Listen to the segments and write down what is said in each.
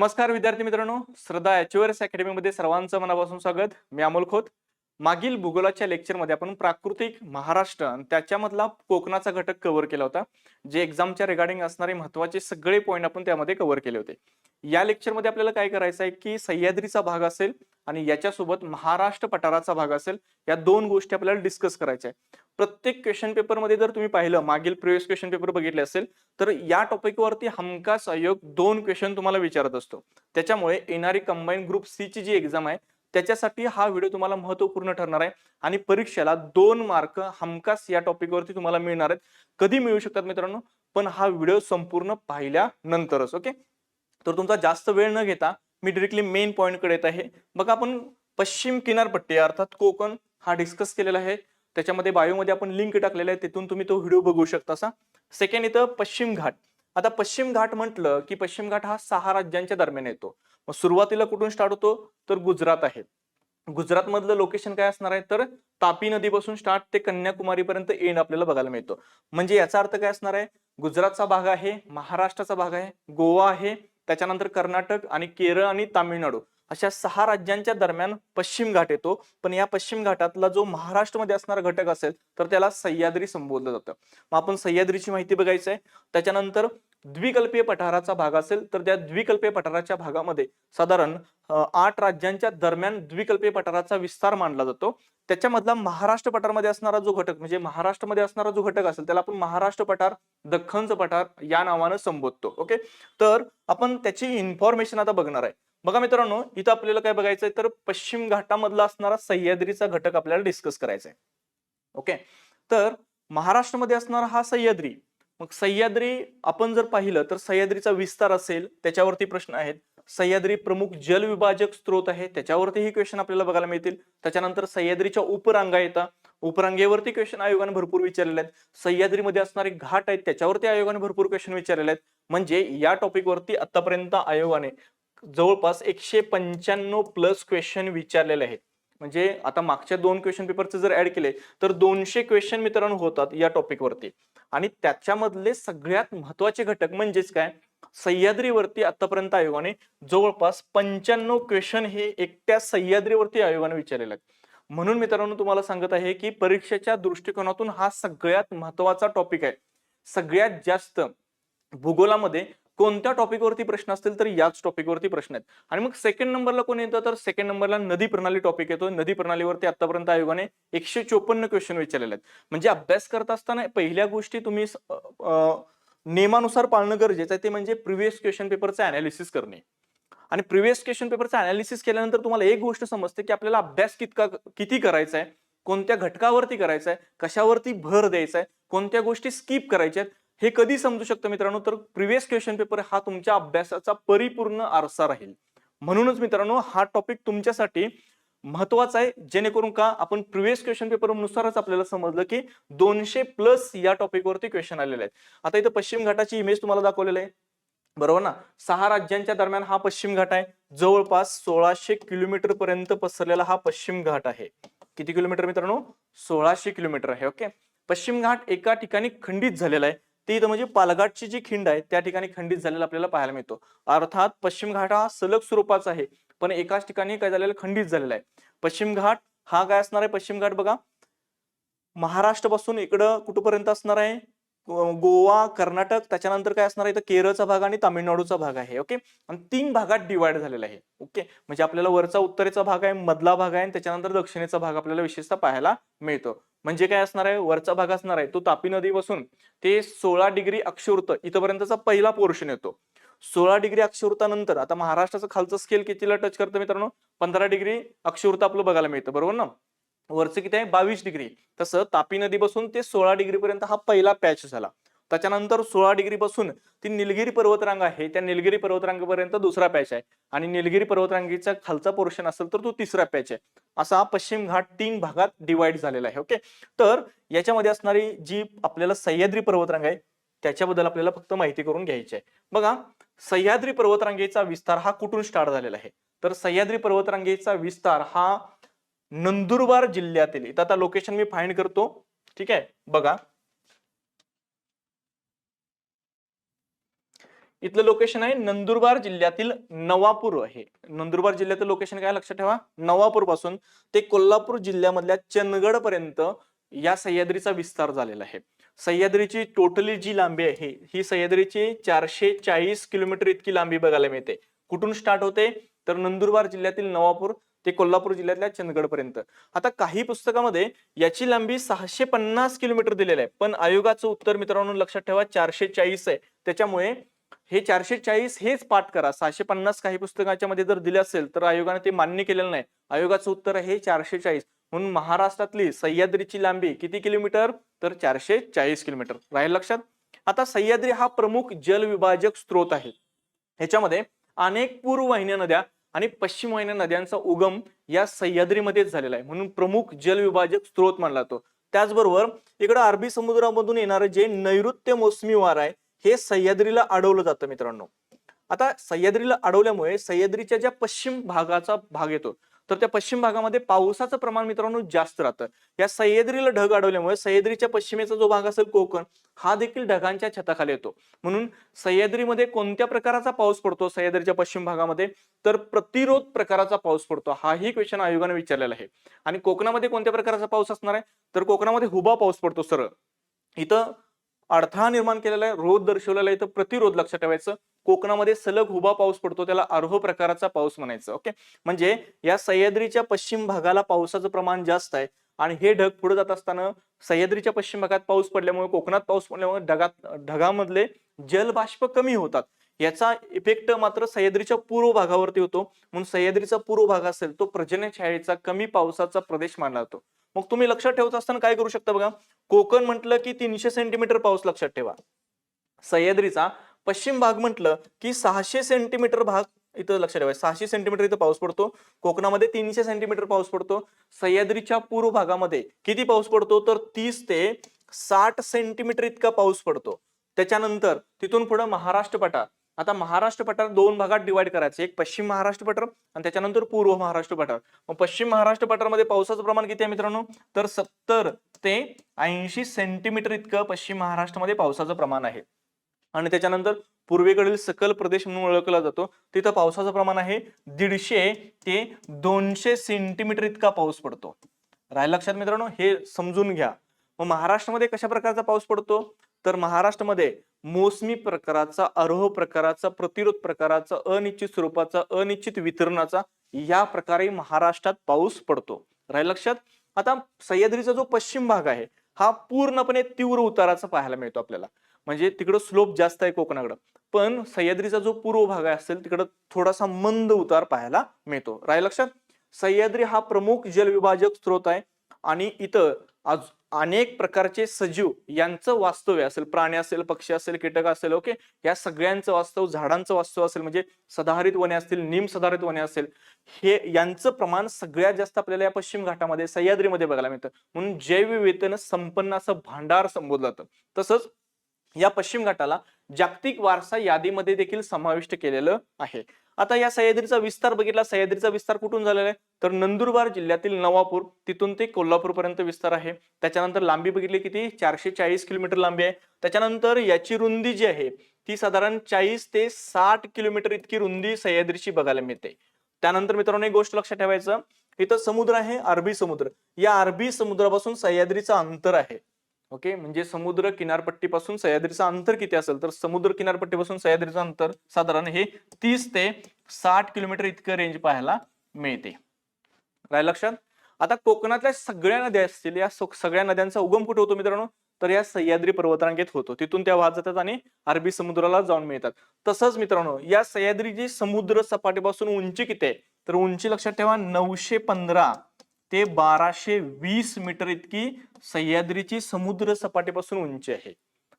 नमस्कार विद्यार्थी मित्रांनो. श्रद्धा एचओएस अकॅडमीमध्ये सर्वांचं मनापासून स्वागत. मी अमोल खोत. मागील भूगोलाच्या लेक्चरमध्ये आपण प्राकृतिक महाराष्ट्र आणि त्याच्यामधला कोकणाचा घटक कव्हर केला होता. जे एक्झामच्या रिगार्डिंग असणारे महत्त्वाचे सगळे पॉईंट आपण त्यामध्ये कव्हर केले होते. या लेक्चरमध्ये आपल्याला काय करायचं आहे की सह्याद्रीचा भाग असेल आणि याच्यासोबत महाराष्ट्र पठाराचा भाग असेल या दोन गोष्टी आपल्याला डिस्कस करायच्या आहे. प्रत्येक क्वेश्चन पेपरमध्ये जर तुम्ही पाहिलं मागील प्रिव्हियस क्वेश्चन पेपर बघितले असेल तर या टॉपिकवरती हमखास आयोग दोन क्वेश्चन तुम्हाला विचारत असतो. त्याच्यामुळे येणारी कंबाईन ग्रुप सी ची जी एक्झाम आहे त्याच्यासाठी हा व्हिडिओ तुम्हाला महत्त्वपूर्ण ठरणार आहे आणि परीक्षेला दोन मार्क हमखास या टॉपिकवरती तुम्हाला मिळणार आहेत. कधी मिळू शकतात मित्रांनो? पण हा व्हिडिओ संपूर्ण पाहिल्यानंतरच ओके तर तुमचा जास्त वेळ न घेता मी डिरेक्टली मेन पॉईंटकडे येत आहे. बघा आपण पश्चिम किनारपट्टी अर्थात कोकण हा डिस्कस केलेला आहे. त्याच्यामध्ये बायोमध्ये आपण लिंक टाकलेला आहे तिथून तुम्ही तो व्हिडिओ बघू शकता असा. सेकंड इथं पश्चिम घाट. आता पश्चिम घाट म्हटलं की पश्चिम घाट हा सहा राज्यांच्या दरम्यान येतो. मग सुरुवातीला कुठून स्टार्ट होतो? तर गुजरात आहे. गुजरात मधलं लोकेशन काय असणार आहे? तर तापी नदीपासून स्टार्ट ते कन्याकुमारी पर्यंत एंड आपल्याला बघायला मिळतो. म्हणजे याचा अर्थ काय असणार आहे? गुजरातचा भाग आहे महाराष्ट्राचा भाग आहे गोवा आहे त्याच्यानंतर कर्नाटक आणि केरळ आणि तामिळनाडू. अशा सहा राज्यांच्या दरम्यान पश्चिम घाट येतो. पण या पश्चिम घाटातला जो महाराष्ट्रमध्ये असणारा घटक असेल तर त्याला सह्याद्री संबोधलं जातं. मग आपण सह्याद्रीची माहिती बघायचं आहे त्याच्यानंतर द्विकल्पीय पठाराचा भाग असेल तर त्या द्विकल्पीय पठाराच्या भागामध्ये साधारण आठ राज्यांच्या दरम्यान द्विकल्पीय पठाराचा विस्तार मानला जातो. त्याच्यामधला महाराष्ट्र पठारमध्ये असणारा जो घटक म्हणजे महाराष्ट्रामध्ये असणारा जो घटक असेल त्याला आपण महाराष्ट्र पठार दख्खनचं पठार या नावानं संबोधतो. ओके? तर आपण त्याची इन्फॉर्मेशन आता बघणार आहे. बघा मित्रांनो इथं आपल्याला काय बघायचंय तर पश्चिम घाटामधला असणारा सह्याद्रीचा घटक आपल्याला डिस्कस करायचा आहे ओके तर महाराष्ट्रामध्ये असणारा हा सह्याद्री मग सह्याद्री आपण जर पाहिलं तर सह्याद्रीचा विस्तार असेल त्याच्यावरती प्रश्न आहेत. सह्याद्री प्रमुख जलविभाजक स्त्रोत आहे त्याच्यावरतीही क्वेश्चन आपल्याला बघायला मिळतील. त्याच्यानंतर सह्याद्रीच्या उपरांगा येतात उपरांगेवरती क्वेश्चन आयोगाने भरपूर विचारलेले आहेत. सह्याद्रीमध्ये असणारे घाट आहेत त्याच्यावरती आयोगाने भरपूर क्वेश्चन विचारलेले आहेत. म्हणजे या टॉपिकवरती आतापर्यंत आयोगाने जवळपास एकशे पंच्याण्णव प्लस क्वेश्चन विचारलेले आहेत. म्हणजे आता मागच्या दोन क्वेश्चन पेपरचे जर ऍड केले तर दोनशे क्वेश्चन मित्रांनो होतात या टॉपिकवरती आणि त्याच्यामधले सगळ्यात महत्त्वाचे घटक म्हणजेच काय? सह्याद्रीवरती आतापर्यंत आयोगाने जवळपास पंच्याण्णव क्वेश्चन हे एकट्या सह्याद्रीवरती आयोगाने विचारलेले आहेत. म्हणून मित्रांनो तुम्हाला सांगत आहे की परीक्षेच्या दृष्टिकोनातून हा सगळ्यात महत्त्वाचा टॉपिक आहे. सगळ्यात जास्त भूगोलामध्ये कोणत्या टॉपिकवरती प्रश्न असतील तर याच टॉपिकवरती प्रश्न आहेत. आणि मग सेकंड नंबरला कोण येतं? तर सेकंड नंबरला नदी प्रणाली टॉपिक येतो. नदी प्रणालीवरती आतापर्यंत आयोगाने एकशे चोपन्न क्वेश्चन विचारलेले आहेत. म्हणजे अभ्यास करत असताना पहिल्या गोष्टी तुम्ही नियमानुसार पाळणं गरजेचं आहे. ते म्हणजे प्रिव्हियस क्वेश्चन पेपरचं अनालिसिस करणे. आणि प्रिव्हियस क्वेश्चन पेपरचं अनालिसिस केल्यानंतर तुम्हाला एक गोष्ट समजते की आपल्याला अभ्यास कितका किती करायचा आहे? कोणत्या घटकावरती करायचा आहे? कशावरती भर द्यायचा आहे? कोणत्या गोष्टी स्किप करायच्या आहेत? हे कधी समजू शकतं मित्रांनो? तर प्रिव्हियस क्वेश्चन पेपर हा तुमच्या अभ्यासाचा परिपूर्ण आरसा राहील. म्हणूनच मित्रांनो हा टॉपिक तुमच्यासाठी महत्त्वाचा आहे. जेणेकरून का आपण प्रिव्हियस क्वेश्चन पेपर नुसारच आपल्याला समजलं की दोनशे प्लस या टॉपिकवरती क्वेश्चन आलेले आहेत. आता इथं पश्चिम घाटाची इमेज तुम्हाला दाखवलेलं आहे. बरोबर ना? सहा राज्यांच्या दरम्यान हा पश्चिम घाट आहे. जवळपास सोळाशे किलोमीटर पर्यंत पसरलेला हा पश्चिम घाट आहे. किती किलोमीटर मित्रांनो? सोळाशे किलोमीटर आहे ओके पश्चिम घाट एका ठिकाणी खंडित झालेला आहे. ती इथं म्हणजे पालघाटची जी खिंड आहे त्या ठिकाणी खंडित झालेला आपल्याला पाहायला मिळतो. अर्थात पश्चिम घाट हा सलग स्वरूपाचा आहे पण एकाच ठिकाणी काय झालेलं खंडित झालेला आहे. पश्चिम घाट हा काय असणार आहे? पश्चिम घाट बघा. महाराष्ट्रापासून इकडं कुठपर्यंत असणार आहे? गोवा कर्नाटक त्याच्यानंतर काय असणार आहे? इथं केरळचा भाग आणि तामिळनाडूचा भाग आहे ओके? आणि तीन भागात डिवाइड झालेला आहे ओके? म्हणजे आपल्याला वरचा उत्तरेचा भाग आहे मधला भाग आहे आणि त्याच्यानंतर दक्षिणेचा भाग आपल्याला विशेषतः पाहायला मिळतो. म्हणजे काय असणार आहे? वरचा भाग असणार आहे. तो तापी नदीपासून ते सोळा डिग्री अक्षुवृत्त इथपर्यंतचा पहिला पोर्शन येतो. सोळा डिग्री अक्षुवृत्तानंतर आता महाराष्ट्राचं खालचं स्केल कितीला टच करतं मित्रांनो? पंधरा डिग्री अक्षुवृत्त आपलं बघायला मिळतं. बरोबर ना? वरचं किती आहे? बावीस डिग्री. तसं तापी नदीपासून ते सोळा डिग्री पर्यंत हा पहिला पॅच झाला. त्याच्यानंतर सोळा डिग्रीपासून ती निलगिरी पर्वतरांग आहे. त्या निलगिरी पर्वतरांगेपर्यंत दुसरा पॅच आहे. आणि निलगिरी पर्वतरांगेचा खालचा पोर्शन असेल तर तो तिसरा पॅच आहे. असा पश्चिम घाट तीन भागात डिवाइड झालेला आहे. ओके तर याच्यामध्ये असणारी जी आपल्याला सह्याद्री पर्वतरांग आहे त्याच्याबद्दल आपल्याला फक्त माहिती करून घ्यायची आहे. बघा सह्याद्री पर्वतरांगेचा विस्तार हा कुठून स्टार्ट झालेला आहे? तर सह्याद्री पर्वतरांगेचा विस्तार हा नंदुरबार जिल्ह्यातील इथं आता लोकेशन मी फाइंड करतो. ठीक आहे? बघा. इथलं लोकेशन आहे नंदुरबार जिल्ह्यातील नवापूर आहे. नंदुरबार जिल्ह्याचं लोकेशन काय लक्षात ठेवा? नवापूरपासून ते कोल्हापूर जिल्ह्यामधल्या चंदगड पर्यंत या सह्याद्रीचा विस्तार झालेला आहे. सह्याद्रीची टोटली जी लांबी आहे ही सह्याद्रीची चारशे चाळीस किलोमीटर इतकी लांबी बघायला मिळते. कुठून स्टार्ट होते? तर नंदुरबार जिल्ह्यातील नवापूर ते कोल्हापूर जिल्ह्यातल्या चंदगड पर्यंत. आता काही पुस्तकामध्ये याची लांबी सहाशे पन्नास किलोमीटर दिलेलं आहे. पण आयोगाचं उत्तर मित्रांनो लक्षात ठेवा चारशे चाळीस आहे. त्याच्यामुळे हे चारशे चाळीस हेच पाठ करा. सहाशे पन्नास काही पुस्तकाच्या मध्ये जर दिले असेल तर आयोगाने ते मान्य केलेलं नाही. आयोगाचं उत्तर आहे चारशे चाळीस. म्हणून महाराष्ट्रातली सह्याद्रीची लांबी किती किलोमीटर? तर चारशे चाळीस किलोमीटर. राहील लक्षात? आता सह्याद्री हा प्रमुख जलविभाजक स्रोत आहे. ह्याच्यामध्ये अनेक पूर्व वाहिन्या नद्या आणि पश्चिम वाहिन्या नद्यांचा उगम या सह्याद्रीमध्येच झालेला आहे. म्हणून प्रमुख जलविभाजक स्रोत मानला जातो. त्याचबरोबर इकडं अरबी समुद्रामधून येणारं जे नैऋत्य मोसमी वार आहे हे सह्याद्रीला अडवलं जातं मित्रांनो. आता सह्याद्रीला अडवल्यामुळे सह्याद्रीच्या ज्या पश्चिम भागाचा भाग येतो तर त्या पश्चिम भागामध्ये पावसाचं प्रमाण मित्रांनो जास्त राहतं. या सह्याद्रीला ढग अडवल्यामुळे सह्याद्रीच्या पश्चिमेचा जो भाग असेल कोकण हा देखील ढगांच्या छताखाली येतो. म्हणून सह्याद्रीमध्ये कोणत्या प्रकाराचा पाऊस पडतो सह्याद्रीच्या पश्चिम भागामध्ये? तर प्रतिरोध प्रकाराचा पाऊस पडतो हाही क्वेश्चन आयोगाने विचारलेला आहे. आणि कोकणामध्ये कोणत्या प्रकाराचा पाऊस असणार आहे? तर कोकणामध्ये हुबा पाऊस पडतो सरळ. इथं अडथळा निर्माण केलेला आहे रोध दर्शवलेला आहे इथं प्रतिरोध लक्षात ठेवायचं. कोकणामध्ये सलग हुबा पाऊस पडतो त्याला अर्ह प्रकाराचा पाऊस म्हणायचं ओके? म्हणजे या सह्याद्रीच्या पश्चिम भागाला पावसाचं प्रमाण जास्त आहे आणि हे ढग पुढे जात असताना सह्याद्रीच्या पश्चिम भागात पाऊस पडल्यामुळे कोकणात पाऊस पडल्यामुळे ढगात ढगामधले जलबाष्प कमी होतात. याचा इफेक्ट मात्र सह्याद्रीच्या पूर्व भागावरती होतो. म्हणून सह्याद्रीचा पूर्व भाग असेल तो पर्जन्य छायेचा कमी पावसाचा प्रदेश मानला जातो. मग तुम्ही लक्षात ठेवत असताना काय करू शकता बघा? कोकण म्हटलं की तीनशे सेंटीमीटर पाऊस लक्षात ठेवा. सह्याद्रीचा पश्चिम भाग म्हटलं की सहाशे सेंटीमीटर भाग इथं लक्षात ठेवा. सहाशे सेंटीमीटर इथं पाऊस पडतो. कोकणामध्ये तीनशे सेंटीमीटर पाऊस पडतो. सह्याद्रीच्या पूर्व भागामध्ये किती पाऊस पडतो? तर तीस ते साठ सेंटीमीटर इतका पाऊस पडतो. त्याच्यानंतर तिथून पुढे महाराष्ट्र पठार आता महाराष्ट्र पठार दोन भागात डिवाइड करायचे. एक पश्चिम महाराष्ट्र पठार आणि त्याच्यानंतर पूर्व महाराष्ट्र पठार. मग पश्चिम महाराष्ट्र पठारामध्ये पावसाचं प्रमाण किती आहे मित्रांनो? तर सत्तर ते ऐंशी सेंटीमीटर इतकं पश्चिम महाराष्ट्रामध्ये पावसाचं प्रमाण आहे. आणि त्याच्यानंतर पूर्वेकडील सकल प्रदेश म्हणून ओळखला जातो. तिथं पावसाचं प्रमाण आहे दीडशे ते दोनशे सेंटीमीटर इतका पाऊस पडतो. राहिलं लक्षात मित्रांनो? हे समजून घ्या. मग महाराष्ट्रामध्ये कशा प्रकारचा पाऊस पडतो? तर महाराष्ट्रामध्ये मोसमी प्रकाराचा आरोह प्रकाराचा प्रतिरोध प्रकाराचा अनिश्चित स्वरूपाचा अनिश्चित वितरणाचा या प्रकारे महाराष्ट्रात पाऊस पडतो. राहील लक्षात? आता सह्याद्रीचा जो पश्चिम भाग आहे हा पूर्णपणे तीव्र उताराचा पाहायला मिळतो आपल्याला. म्हणजे तिकडं स्लोप जास्त आहे कोकणाकडं. पण सह्याद्रीचा जो पूर्व भाग आहे असेल तिकडं थोडासा मंद उतार पाहायला मिळतो. राहील लक्षात? सह्याद्री हा प्रमुख जलविभाजक स्रोत आहे आणि इथं आज अनेक प्रकारचे सजीव यांचं वास्तव्य असेल प्राणी असेल पक्षी असेल कीटक असेल ओके? या सगळ्यांचं वास्तव झाडांचं वास्तव असेल म्हणजे सदाहरित वने असतील निम सदाहरित वने असेल हे यांचं प्रमाण सगळ्यात जास्त आपल्याला या पश्चिम घाटामध्ये सह्याद्रीमध्ये बघायला मिळतं. म्हणून जैवविविधतेनं संपन्न असं भांडार संबोधलं जातं. तसंच या पश्चिम घाटाला जागतिक वारसा यादीमध्ये देखील समाविष्ट केलेलं आहे. आता या सह्याद्रीचा विस्तार बघितला सह्याद्रीचा विस्तार कुठून झालेला आहे? तर नंदुरबार जिल्ह्यातील नवापूर तिथून ते कोल्हापूरपर्यंत विस्तार आहे. त्याच्यानंतर लांबी बघितली किती? चारशे चाळीस किलोमीटर लांबी आहे. त्याच्यानंतर याची रुंदी जी आहे ती साधारण चाळीस ते साठ किलोमीटर इतकी रुंदी सह्याद्रीची बघायला मिळते. त्यानंतर मित्रांनो एक गोष्ट लक्षात ठेवायचं. इथं समुद्र आहे अरबी समुद्र. या अरबी समुद्रापासून सह्याद्रीचं अंतर आहे. ओके? म्हणजे समुद्र किनारपट्टीपासून सह्याद्रीचं अंतर किती असेल? तर समुद्र किनारपट्टीपासून सह्याद्रीचं अंतर साधारण हे तीस ते साठ किलोमीटर इतकं रेंज पाहायला मिळते. राहील लक्षात? आता कोकणातल्या सगळ्या नद्या असतील या सगळ्या नद्यांचा उगम कुठे होतो मित्रांनो? तर या सह्याद्री पर्वतरांगेत होतो. तिथून त्या वाहत जातात आणि अरबी समुद्राला जाऊन मिळतात. तसंच मित्रांनो या सह्याद्रीची समुद्र सपाटीपासून उंची किती आहे? तर उंची लक्षात ठेवा नऊशे पंधरा. ते बाराशे वीस मीटर इतकी सह्याद्रीची समुद्र सपाटीपासून उंची आहे.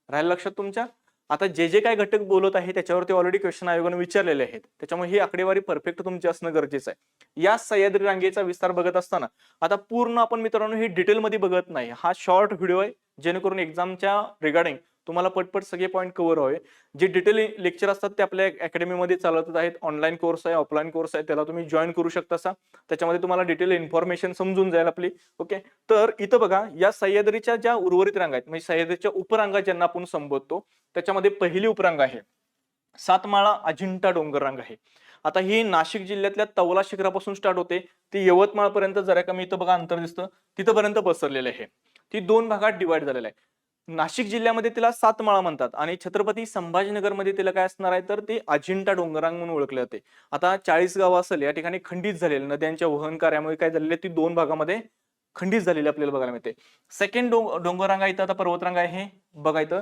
राहिलं लक्षात तुमच्या? आता जे जे काय घटक बोलत आहे त्याच्यावरती ऑलरेडी क्वेश्चन आयोगाने विचारलेले आहेत. त्याच्यामुळे ही आकडेवारी परफेक्ट तुमची असणं गरजेचं आहे. या सह्याद्री रांगेचा विस्तार बघत असताना आता पूर्ण आपण मित्रांनो ही डिटेलमध्ये बघत नाही. हा शॉर्ट व्हिडिओ आहे जेणेकरून एक्झामच्या रिगार्डिंग तुम्हाला पटपट सगळे पॉईंट कव्हर व्हावे. जे डिटेल लेक्चर असतात ते आपल्या अकॅडमीमध्ये चालतच आहेत. ऑनलाईन कोर्स आहे ऑफलाईन कोर्स आहे त्याला तुम्ही जॉईन करू शकता सा त्याच्यामध्ये तुम्हाला डिटेल इन्फॉर्मेशन समजून जाईल आपली. ओके तर इथं बघा या सह्याद्रीच्या ज्या उर्वरित रांगा आहेत म्हणजे सह्याद्रीच्या उपरांगा ज्यांना आपण संबोधतो त्याच्यामध्ये पहिली उपरांग आहे. सातमाळा अजिंठा डोंगररांग आहे. आता ही नाशिक जिल्ह्यातल्या तवला शिखरापासून स्टार्ट होते. ती यवतमाळ पर्यंत जरा कमी इथं बघा अंतर दिसतं. तिथपर्यंत पसरलेलं आहे. ती दोन भागात डिवाइड झालेलं आहे. नाशिक जिल्ह्यामध्ये तिला सातमाळा म्हणतात आणि छत्रपती संभाजीनगरमध्ये तिला काय असणार आहे? तर ते अजिंठा डोंगरांग म्हणून ओळखले जाते. आता चाळीस गावं असेल या ठिकाणी खंडित झालेले नद्यांच्या वहन कार्यामुळे काय झालेले ती दोन भागामध्ये खंडित झालेली आपल्याला बघायला मिळते. सेकंड डोंग डोंगरांग इथं आता पर्वतरांग आहे. बघा इथं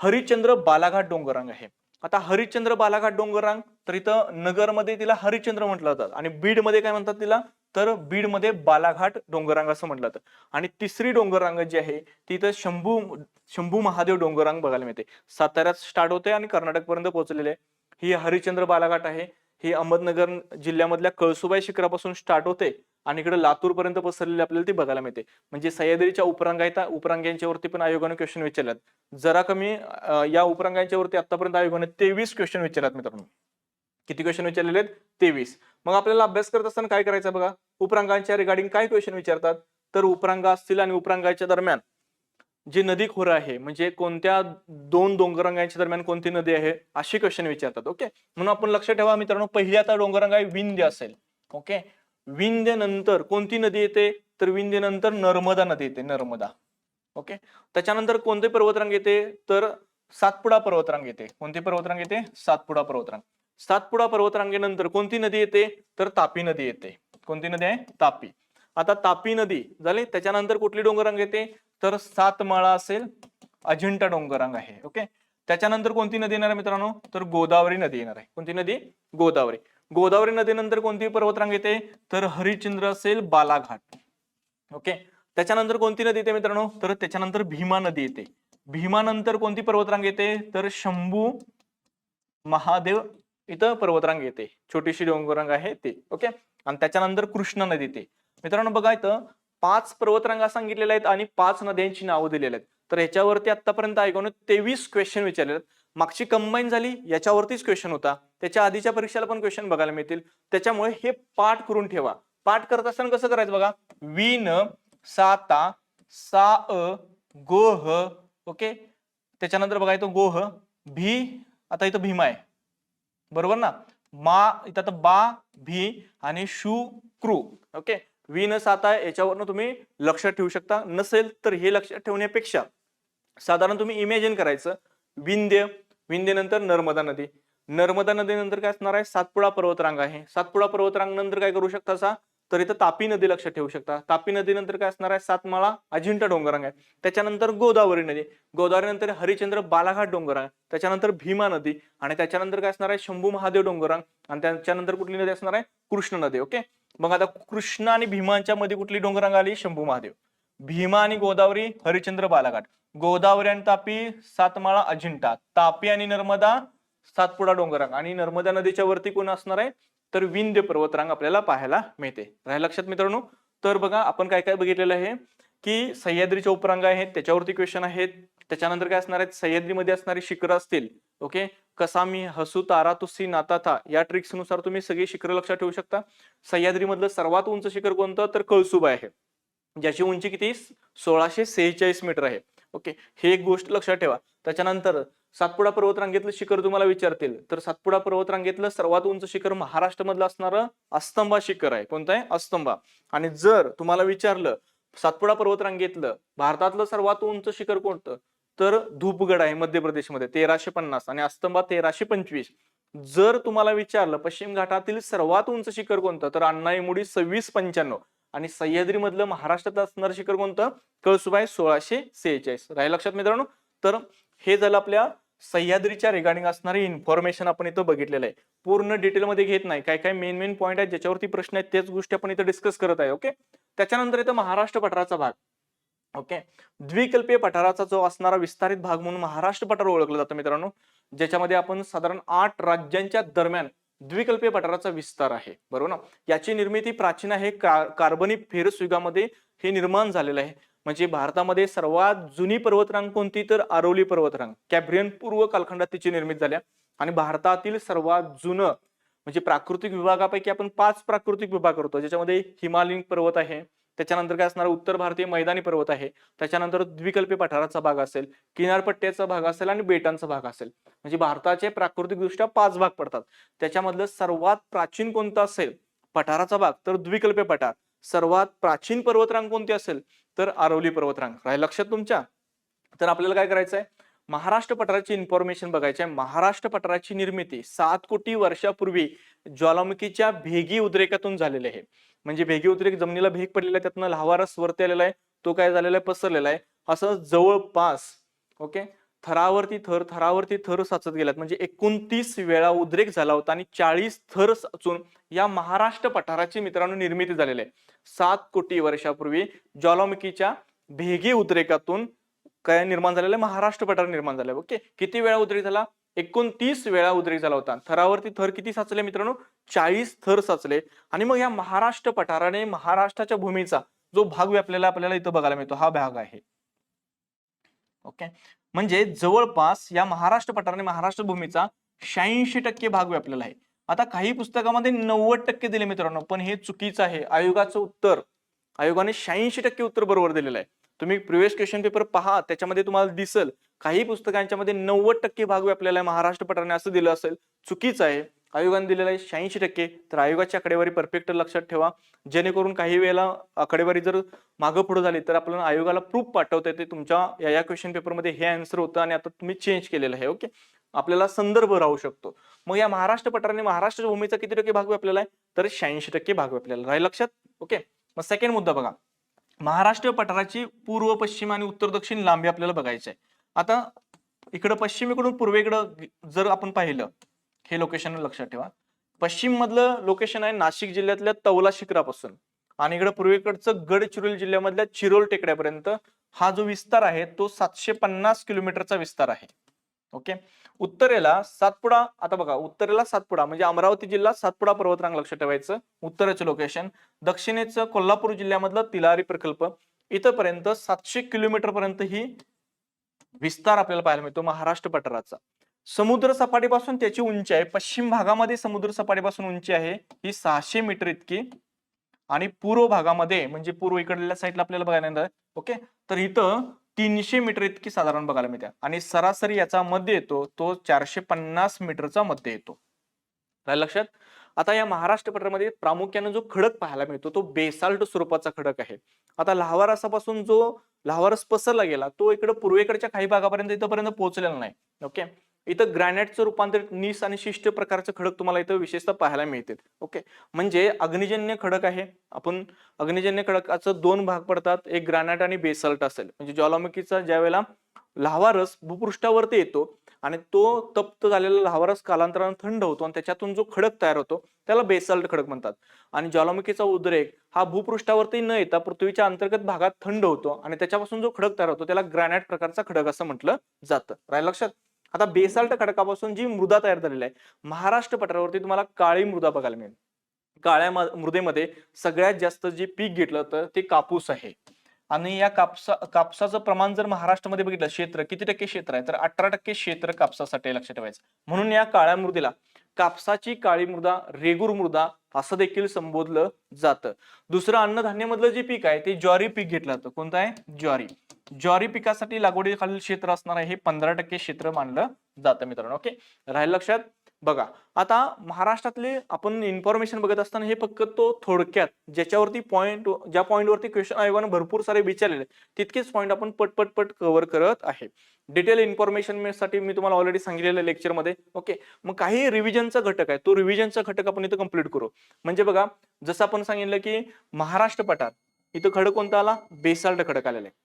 हरिश्चंद्र बालाघाट डोंगरांग आहे. आता हरिश्चंद्र बालाघाट डोंगरांग तर इथं नगरमध्ये तिला हरिश्चंद्र म्हटलं जातात आणि बीडमध्ये काय म्हणतात तिला? तर बीडमध्ये बालाघाट डोंगररांग असं म्हटलं जातं. आणि तिसरी डोंगररांग जी आहे ती तर शंभू शंभू महादेव डोंगररांग बघायला मिळते. साताऱ्यात स्टार्ट होते आणि कर्नाटकपर्यंत पोहोचलेले आहे. ही हरिश्चंद्र बालाघाट आहे. ही अहमदनगर जिल्ह्यामधल्या कळसुबाई शिखरापासून स्टार्ट होते आणि इकडे लातूर पर्यंत पसरलेली आपल्याला ती बघायला मिळते. म्हणजे सह्याद्रीच्या उपरांगा आहेत पण आयोगाने क्वेश्चन विचारल्यात. जरा कमी या उपरांगांच्यावरती आतापर्यंत आयोगाने तेवीस क्वेश्चन विचारल्यात मित्रांनो. किती क्वेश्चन विचारलेले आहेत? तेवीस. मग आपल्याला अभ्यास करत असताना काय करायचं बघा? उपरांगांच्या रिगार्डिंग काय क्वेश्चन विचारतात? तर उपरांगा असतील आणि उपरांगाच्या दरम्यान. जे नदी खोरं आहे म्हणजे कोणत्या दोन डोंगररांगांच्या दरम्यान कोणती नदी आहे? असे क्वेश्चन विचारतात ओके म्हणून आपण लक्ष ठेवा मित्रांनो पहिली आता डोंगररांग आहे विंध्य असेल ओके विंध्य नंतर कोणती नदी येते? तर विंध्य नंतर नर्मदा नदी येते नर्मदा ओके त्याच्यानंतर कोणते पर्वतरांग येते? तर सातपुडा पर्वतरांग येते. कोणती पर्वतरांग येते? सातपुडा पर्वतरांग. सातपुडा पर्वतरांगेनंतर कोणती नदी येते? तर तापी नदी येते. कोणती नदी आहे? तापी. आता तापी नदी झाली त्याच्यानंतर कुठली डोंगररांग येते? तर सातमाळा असेल अजिंठा डोंगररांग आहे ओके? त्याच्यानंतर कोणती नदी येणार आहे मित्रांनो? तर गोदावरी नदी येणार आहे. कोणती नदी? गोदावरी. गोदावरी नदीनंतर कोणती पर्वतरांग येते? तर हरिश्चंद्र असेल बालाघाट ओके? त्याच्यानंतर कोणती नदी येते मित्रांनो? तर त्याच्यानंतर भीमा नदी येते. भीमानंतर कोणती पर्वतरांग येते? तर शंभू महादेव इथं पर्वतरांग येते. छोटीशी डोंगररांग आहे ते. ओके? आणि त्याच्यानंतर कृष्णा नदी येते मित्रांनो बघा इथं पाच पर्वतरांगा सांगितलेल्या आहेत आणि पाच नद्यांची नावं दिलेली आहेत. तर ह्याच्यावरती आतापर्यंत ऐकून तेवीस क्वेश्चन विचारले मागची कंबाईन झाली याच्यावरतीच क्वेश्चन होता. त्याच्या आधीच्या परीक्षेला पण क्वेश्चन बघायला मिळतील. त्याच्यामुळे हे पाठ करून ठेवा. पाठ करत असताना कसं करायचं बघा? विन साता सा अ गोह ओके? त्याच्यानंतर बघा इथं गोह भी. आता इथं भीमा आहे. बरोबर ना? मा इथं आता बा भी आणि शु क्रू. ओके वी न साता याच्यावरनं तुम्ही लक्षात ठेवू शकता. नसेल तर हे लक्षात ठेवण्यापेक्षा साधारण तुम्ही इमॅजिन करायचं. विंध्य विंध्य नंतर नर्मदा नदी. नर्मदा नदीनंतर काय असणार आहे? सातपुडा पर्वतरांग आहे. सातपुडा पर्वतरांग नंतर काय करू शकता असा? तर इथं तापी नदी लक्षात ठेवू शकता. तापी नदीनंतर काय असणार आहे? सातमाळा अजिंठा डोंगरांग आहे. त्याच्यानंतर गोदावरी नदी. गोदावरी नंतर हरिश्चंद्र बालाघाट डोंगरांग त्याच्यानंतर भीमा नदी आणि त्याच्यानंतर काय असणार आहे? शंभू महादेव डोंगरांग आणि त्याच्यानंतर कुठली नदी असणार आहे? कृष्ण नदी ओके? मग आता कृष्ण आणि भीमांच्या मध्ये कुठली डोंगरांग आली? शंभू महादेव. भीमा आणि गोदावरी हरिश्चंद्र बालाघाट. गोदावरी आणि तापी सातमाळा अजिंठा. तापी आणि नर्मदा सातपुडा डोंगरांग. आणि नर्मदा नदीच्या वरती कोण असणार आहे? तर विंध्य पर्वतरांग आपल्याला पाहायला मिळते. राहिलं लक्षात मित्रांनो तर बघा आपण काय काय बघितलेलं आहे की सह्याद्रीच्या उपरांग आहेत त्याच्यावरती क्वेश्चन आहेत त्याच्यानंतर काय असणार आहेत सह्याद्रीमध्ये असणारी शिखरं असतील ओके कसामी हसू तारा तुसी नाताथा या ट्रिक्सनुसार तुम्ही सगळी शिखरं लक्षात ठेवू शकता. सह्याद्रीमधलं सर्वात उंच शिखर कोणतं? तर कळसुबा आहे. ज्याची उंची किती? सोळाशे सेहेचाळीस मीटर आहे. ओके हे एक गोष्ट लक्षात ठेवा. त्याच्यानंतर सातपुडा पर्वतरांगेतलं शिखर तुम्हाला विचारतील. तर सातपुडा पर्वतरांगेतलं सर्वात उंच शिखर महाराष्ट्रामधलं असणारं अस्तंभा शिखर आहे. कोणतं आहे? अस्तंबा आणि जर तुम्हाला विचारलं सातपुडा पर्वतरांगेतलं भारतातलं सर्वात उंच शिखर कोणतं? तर धूपगड आहे मध्य प्रदेशमध्ये तेराशे पन्नास आणि अस्तंभा तेराशे पंचवीस. जर तुम्हाला विचारलं पश्चिम घाटातील सर्वात उंच शिखर कोणतं? तर अण्णाईमुडी सव्वीस पंच्याण्णव. आणि सह्याद्रीमधलं महाराष्ट्रात असणारं शिखर कोणतं? कळसुबाई सोळाशे सेहेचाळीस. राहील लक्षात मित्रांनो? तर हे झालं आपल्या सह्याद्रीच्या रिगार्डिंग असणारी इन्फॉर्मेशन आपण इथं बघितलेलं आहे. पूर्ण डिटेलमध्ये घेत नाही. काय काय मेन मेन पॉईंट आहेत ज्याच्यावरती प्रश्न आहेत तेच गोष्टी आपण इथं डिस्कस करत आहे ओके त्याच्यानंतर इथं महाराष्ट्र पठाराचा भाग ओके द्विकल्पीय पठाराचा जो असणारा विस्तारित भाग म्हणून महाराष्ट्र पठार ओळखलं जातं मित्रांनो. ज्याच्यामध्ये आपण साधारण आठ राज्यांच्या दरम्यान द्विकल्पीय पठाराचा विस्तार आहे बरोबर ना? याची निर्मिती प्राचीन आहे कार्बनी फेरस युगामध्ये हे निर्माण झालेलं आहे. म्हणजे भारतामध्ये सर्वात जुनी पर्वतरांग कोणती? तर आरोली पर्वतरांग. कॅब्रियन पूर्व कालखंडात तिची निर्मिती झाल्या आणि भारतातील सर्वात जुनं म्हणजे प्राकृतिक विभागापैकी आपण पाच प्राकृतिक विभाग करतो ज्याच्यामध्ये हिमालयीन पर्वत आहे त्याच्यानंतर काय असणार? उत्तर भारतीय मैदानी पर्वत आहे. त्याच्यानंतर द्विकल्पी पठाराचा भाग असेल किनारपट्ट्याचा भाग असेल आणि बेटांचा भाग असेल. म्हणजे भारताचे प्राकृतिकदृष्ट्या पाच भाग पडतात. त्याच्यामधलं सर्वात प्राचीन कोणता असेल? पठाराचा भाग. तर द्विकल्पी पठार. सर्वात प्राचीन पर्वतरांग कोणती असेल? तर आरवली पर्वतरांग. राहील लक्षात तुमच्या? तर आपल्याला काय करायचं आहे महाराष्ट्र पठाराची इन्फॉर्मेशन बघायची आहे महाराष्ट्र पठाराची निर्मिती सात कोटी वर्षापूर्वी ज्वालामुखीच्या भेगी उद्रेकातून झालेले आहे. म्हणजे भेगी उद्रेक जमिनीला भेग पडलेला आहे त्यातनं लावारस वरती आलेला आहे तो काय झालेला आहे पसरलेला आहे. असं जवळपास ओके थरावरती थर थरावरती थर साचत गेल्यात. म्हणजे एकोणतीस वेळा उद्रेक झाला होता आणि चाळीस थर साचून या महाराष्ट्र पठाराची मित्रांनो निर्मिती झालेली आहे. सात कोटी वर्षापूर्वी ज्वालामुखीच्या भेगी उद्रेकातून काय निर्माण झालेलं आहे? महाराष्ट्र पठार निर्माण झालं ओके? किती वेळा उद्रेक झाला? एकोणतीस वेळा उद्रेक झाला होता. थरावरती थर किती साचले मित्रांनो? चाळीस थर साचले. आणि मग या महाराष्ट्र पठाराने महाराष्ट्राच्या भूमीचा जो भाग व्यापलेला आपल्याला इथं बघायला मिळतो. हा भाग आहे. ओके? म्हणजे जवळपास या महाराष्ट्र पठाराने महाराष्ट्र भूमीचा शहाऐंशी टक्के भाग व्यापलेला आहे. आता काही पुस्तकामध्ये नव्वद टक्के दिले मित्रांनो पण हे चुकीचं आहे. आयोगाचं उत्तर. आयोगाने शहाऐंशी टक्के उत्तर बरोबर दिलेलं आहे. तुम्ही प्रिव्हियस क्वेश्चन पेपर पहा त्याच्यामध्ये तुम्हाला दिसल काही पुस्तकांच्या मध्ये नव्वद टक्के भाग आपल्याला महाराष्ट्र पठाराने असं दिलं असेल. चुकीचं आहे. आयोगाने दिलेलं आहे शहाऐंशी टक्के. तर आयोगाची आकडेवारी परफेक्ट लक्षात ठेवा. जेणेकरून काही वेळेला आकडेवारी जर मागं पुढे झाली तर आपल्याला आयोगाला प्रूफ पाठवता येते. तुमच्या या या क्वेश्चन पेपरमध्ये हे आन्सर होतं आणि आता तुम्ही चेंज केलेलं आहे ओके आपल्याला संदर्भ राहू शकतो. मग या महाराष्ट्र पठाराने महाराष्ट्र भूमीचा किती टक्के भाग व्यापलेला आहे? तर शहाऐंशी टक्के भाग व्यापलेला राहील लक्षात? ओके मग सेकंड मुद्दा बघा. महाराष्ट्र पठाराची पूर्व पश्चिम आणि उत्तर दक्षिण लांबी आपल्याला बघायची आहे. आता इकडं पश्चिमेकडून पूर्वेकडं जर आपण पाहिलं हे लोकेशन लक्षात ठेवा. पश्चिम मधलं लोकेशन आहे नाशिक जिल्ह्यातल्या तवला शिखरापासून आणि इकडं पूर्वेकडचं गडचिरोली जिल्ह्यामधल्या चिरोल टेकड्यापर्यंत हा जो विस्तार आहे तो सातशे पन्नास किलोमीटरचा विस्तार आहे. ओके? उत्तरेला सातपुडा आता बघा उत्तरेला सातपुडा म्हणजे अमरावती जिल्हा सातपुडा पर्वतरांग लक्षात ठेवायचं. उत्तरेचं लोकेशन दक्षिणेचं कोल्हापूर जिल्ह्यामधलं तिलारी प्रकल्प. इथपर्यंत सातशे किलोमीटर पर्यंत ही विस्तार आपल्याला पाहायला मिळतो महाराष्ट्र पठाराचा. समुद्र सपाटीपासून त्याची उंची आहे. पश्चिम भागामध्ये समुद्र सपाटीपासून उंची आहे. ही सहाशे मीटर इतकी. आणि पूर्व भागामध्ये म्हणजे पूर्व इकडल्या साईडला आपल्याला बघायला मिळतं ओके? तर इथं तीनशे मीटर इतकी साधारण बघायला मिळते. आणि सरासरी याचा मध्ये येतो तो चारशे पन्नास मीटरचा मध्ये येतो. लक्षात? आता या महाराष्ट्र पठारामध्ये प्रामुख्याने जो खडक पाहायला मिळतो तो बेसाल्ट स्वरूपाचा खडक आहे. आता लहावारसापासून जो लहावारस पसरला गेला तो इकडे पूर्वेकडच्या काही भागापर्यंत इथपर्यंत पोहोचलेला नाही. ओके? इथं ग्रॅनाइटचं रूपांतरित निस आणि शिष्ट प्रकारचं खडक तुम्हाला इथं विशेषतः पाहायला मिळतील. ओके? म्हणजे अग्निजन्य खडक आहे. आपण अग्निजन्य खडकाचं दोन भाग पडतात. एक ग्रॅनाइट आणि बेसल्ट असेल. म्हणजे ज्वालामुखीचा ज्या वेळेला लाव्हारस भूपृष्ठावरती येतो आणि तो तप्त झालेला लाव्हारस कालांतराने थंड होतो आणि त्याच्यातून जो खडक तयार होतो त्याला बेसल्ट खडक म्हणतात. आणि ज्वालामुखीचा उद्रेक हा भूपृष्ठावरती न येता पृथ्वीच्या अंतर्गत भागात थंड होतो आणि त्याच्यापासून जो खडक तयार होतो त्याला ग्रॅनाइट प्रकारचा खडक असं म्हटलं जातं. राहिलं लक्षात? आता बेसाल्ट खडकापासून जी मृदा तयार झालेली आहे महाराष्ट्र पठारावरती तुम्हाला काळी मृदा बघायला मिळेल. काळ्या मृदेमध्ये सगळ्यात जास्त जे पीक घेतलं तर ते कापूस आहे. आणि या कापसा कापसाचं प्रमाण जर महाराष्ट्रामध्ये बघितलं क्षेत्र किती टक्के क्षेत्र आहे? तर अठरा टक्के क्षेत्र कापसासाठी लक्षात ठेवायचं. म्हणून या काळ्या मृदेला कापसाची काळी मृदा रेगूर मृदा असं देखील संबोधलं जातं. दुसरं अन्नधान्यामधलं जे पीक आहे ते ज्वारी पीक घेतलं जातं. कोणतं आहे? ज्वारी. ज्वारी पिकासाठी लागवडीखालील क्षेत्र असणार आहे हे पंधरा टक्के क्षेत्र मानलं जातं मित्रांनो ओके राहील लक्षात? बघा आता महाराष्ट्रातले आपण इन्फॉर्मेशन बघत असताना हे फक्त तो थोडक्यात ज्याच्यावरती पॉईंट ज्या पॉईंटवरती क्वेश्चन आयोगानं भरपूर सारे विचारलेले तितकेच पॉईंट आपण पट पट कव्हर करत आहे. डिटेल इन्फॉर्मेशनसाठी मी तुम्हाला ऑलरेडी सांगितलेलं लेक्चरमध्ये ओके मग काही रिव्हिजनचा घटक आहे तो रिव्हिजनचा घटक आपण इथं कंप्लीट करू. म्हणजे बघा जसं आपण सांगितलं की महाराष्ट्र पठार इथं खडक कोणता आला? बेसाल्ट खडक आलेला आहे.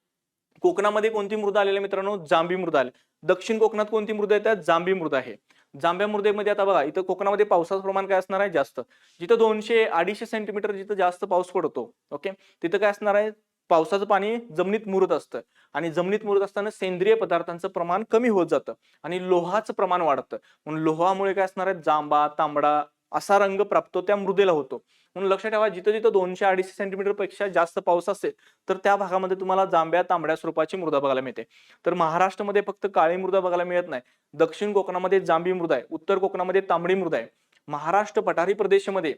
कोकणामध्ये कोणती मृदा आलेली मित्रांनो? जांबी मृदा आली दक्षिण कोकणात कोणती मृदा येतात? जांबी मृदा आहे. जांभ्या मृदेमध्ये आता बघा इथं कोकणामध्ये पावसाचं प्रमाण काय असणार आहे? जास्त. जिथं दोनशे अडीचशे सेंटीमीटर जिथं जास्त पाऊस पडतो ओके तिथं काय असणार आहे? पावसाचं पाणी जमिनीत मुरत असतं. आणि जमिनीत मुरत असताना सेंद्रिय पदार्थांचं प्रमाण कमी होत जातं आणि लोहाचं प्रमाण वाढतं. म्हणून लोहामुळे काय असणार आहे? जांबा तांबडा असा रंग प्राप्त त्या मृदेला होतो. म्हणून लक्षात ठेवा जिथं जिथं दोनशे अडीचशे सेंटीमीटरपेक्षा जास्त पाऊस असेल तर त्या भागामध्ये तुम्हाला जांभ्या तांबड्या स्वरूपाची मृदा बघायला मिळते. तर महाराष्ट्रामध्ये फक्त काळी मृदा बघायला मिळत नाही. दक्षिण कोकणामध्ये जांभी मृदा आहे. उत्तर कोकणामध्ये तांबडी मृदा आहे. महाराष्ट्र पठारी प्रदेशामध्ये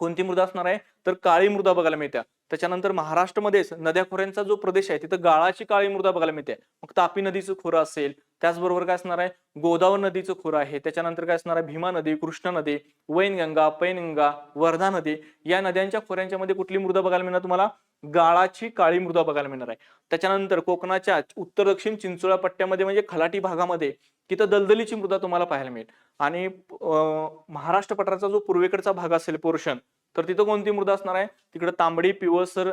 कोणती मृदा असणार आहे? तर काळी मृदा बघायला मिळते त्याच्यानंतर महाराष्ट्रामध्येच नद्या खोऱ्यांचा जो प्रदेश आहे तिथं गाळाची काळी मृदा बघायला मिळते. मग तापी नदीचं खोरं असेल त्याचबरोबर काय असणार आहे? गोदावरी नदीचं खोरं आहे. त्याच्यानंतर काय असणार आहे? भीमा नदी कृष्णा नदी वैनगंगा पैनगंगा वर्धा नदी या नद्यांच्या खोऱ्यांच्या मध्ये कुठली मृदा बघायला मिळणार तुम्हाला? गाळाची काळी मृदा बघायला मिळणार आहे. त्याच्यानंतर कोकणाच्या उत्तर दक्षिण चिंचोळा पट्ट्यामध्ये म्हणजे खलाटी भागामध्ये तिथं दलदलीची मृदा तुम्हाला पाहायला मिळेल. आणि महाराष्ट्र पठाराचा जो पूर्वेकडचा भाग असेल पोर्शन तर तिथं कोणती मृदा असणार आहे? तिकडे तांबडी पिवळसर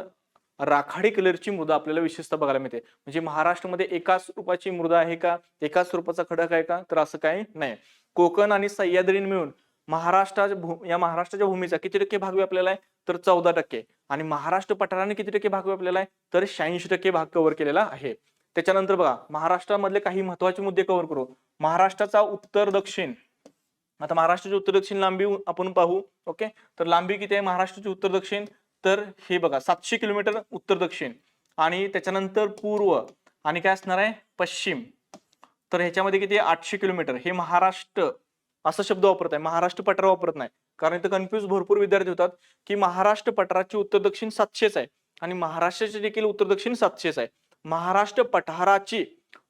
राखाडी कलरची मृदा आपल्याला विशेषतः बघायला मिळते. म्हणजे महाराष्ट्रामध्ये एकाच स्वरूपाची मृदा आहे का? एकाच स्वरूपाचा खडक आहे का? तर असं काही नाही. कोकण आणि सह्याद्रीन मिळून महाराष्ट्राच्या या महाराष्ट्राच्या भूमीचा किती टक्के भाग व्यापलेला आहे? तर चौदा टक्के. आणि महाराष्ट्र पठाराने किती टक्के भाग व्यापलेला आहे? तर शहाऐंशी टक्के भाग कव्हर केलेला आहे. त्याच्यानंतर बघा महाराष्ट्रामधले काही महत्त्वाचे मुद्दे कव्हर करू. महाराष्ट्राचा उत्तर दक्षिण. आता महाराष्ट्राची उत्तर दक्षिण लांबी आपण पाहू. ओके? तर लांबी किती आहे? महाराष्ट्राची उत्तर दक्षिण तर हे बघा सातशे किलोमीटर उत्तर दक्षिण आणि त्याच्यानंतर पूर्व आणि काय असणार आहे? पश्चिम. तर ह्याच्यामध्ये किती आठशे किलोमीटर. हे महाराष्ट्र असा शब्द वापरत आहे. महाराष्ट्र पठार वापरत नाही. कारण इथं कन्फ्युज भरपूर विद्यार्थी होतात की महाराष्ट्र पठाराची उत्तर दक्षिण सातशेच आहे आणि महाराष्ट्राची देखील उत्तर दक्षिण सातशेच आहे. महाराष्ट्र पठाराची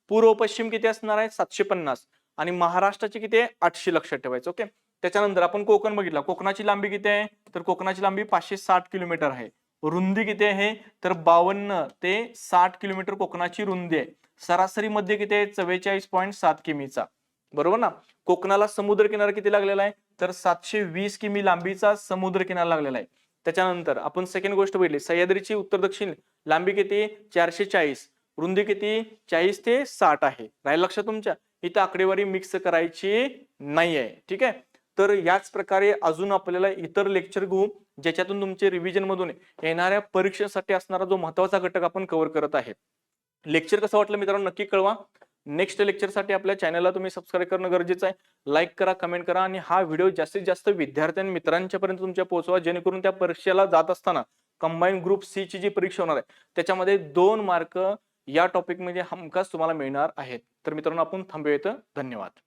पूर्व पश्चिम किती असणार आहे? सातशे पन्नास आणि महाराष्ट्राची किती आहे? आठशे लक्षात ठेवायचं ओके त्याच्यानंतर आपण कोकण बघितला. कोकणाची लांबी किती आहे? तर कोकणाची लांबी पाचशे साठ किलोमीटर आहे. रुंदी किती आहे? तर बावन्न ते साठ किलोमीटर कोकणाची रुंदी आहे. सरासरी मध्ये किती आहे? चव्वेचाळीस पॉईंट सात किमीचा. बरोबर ना? कोकणाला समुद्र किनारा किती लागलेला आहे? तर सातशे वीस किमी लांबीचा समुद्र किनारा लागलेला आहे. त्याच्यानंतर आपण सेकंड गोष्ट बघितली. सह्याद्रीची उत्तर दक्षिण लांबी किती? चारशे चाळीस. रुंदी किती? चाळीस ते साठ आहे. राहील लक्षात तुमच्या? इथं आकडेवारी मिक्स करायची नाही आहे ठीक आहे? तर याच प्रकारे अजून आपल्याला इतर लेक्चर घेऊ ज्याच्यातून तुमचे रिव्हिजन मधून येणाऱ्या परीक्षेसाठी असणारा जो महत्त्वाचा घटक आपण कव्हर करत आहे लेक्चर कसं वाटलं मित्रांनो नक्की कळवा. नेक्स्ट लेक्चरसाठी आपल्या चॅनलला तुम्ही सबस्क्राईब करणं गरजेचं आहे. लाईक करा कमेंट करा आणि हा व्हिडिओ जास्तीत जास्त विद्यार्थ्यांनी मित्रांच्यापर्यंत मित्रांच्या पर्यंत तुमच्या पोहोचवा जेणेकरून त्या परीक्षेला जात असताना कंबाईन ग्रुप सी ची जी परीक्षा होणार आहे त्याच्यामध्ये दोन मार्क या टॉपिकमध्ये हमखास तुम्हाला मिळणार आहेत. तर मित्रांनो आपण थांबूया धन्यवाद.